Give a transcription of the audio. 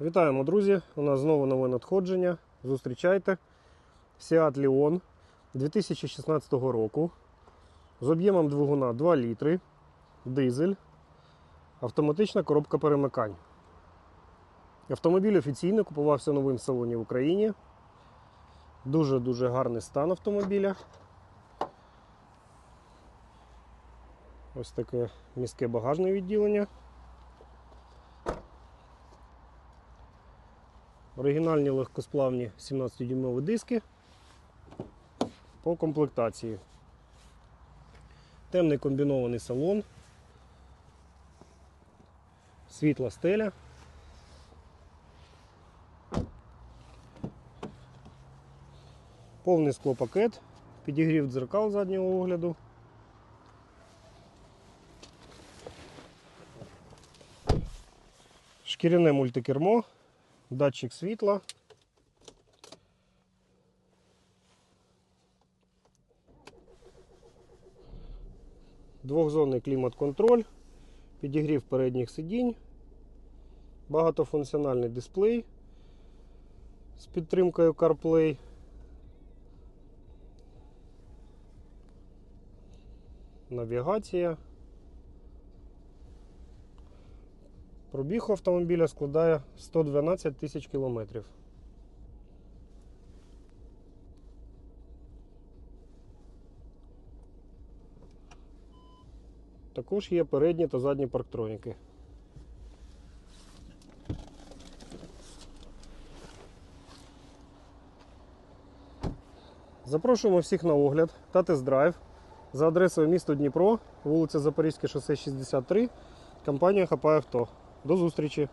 Вітаємо, друзі! У нас знову нове надходження. Зустрічайте. Seat Leon 2016 року. З об'ємом двигуна 2 літри, дизель, автоматична коробка перемикань. Автомобіль офіційно купувався новим в салоні в Україні. Дуже-дуже гарний стан автомобіля. Ось таке міське багажне відділення. Оригінальні легкосплавні 17-дюймові диски по комплектації. Темний комбінований салон, світла стеля. Повний склопакет, підігрів дзеркал заднього огляду. Шкіряне мультикермо, датчик світла. Двохзонний клімат-контроль, підігрів передніх сидінь, багатофункціональний дисплей з підтримкою CarPlay. Навігація. Пробіг автомобіля складає 112 тисяч кілометрів. Також є передні та задні парктроніки. Запрошуємо всіх на огляд та тест-драйв за адресою місто Дніпро, вулиця Запорізьке шосе 63, компанія Хапай Авто. До зустрічі!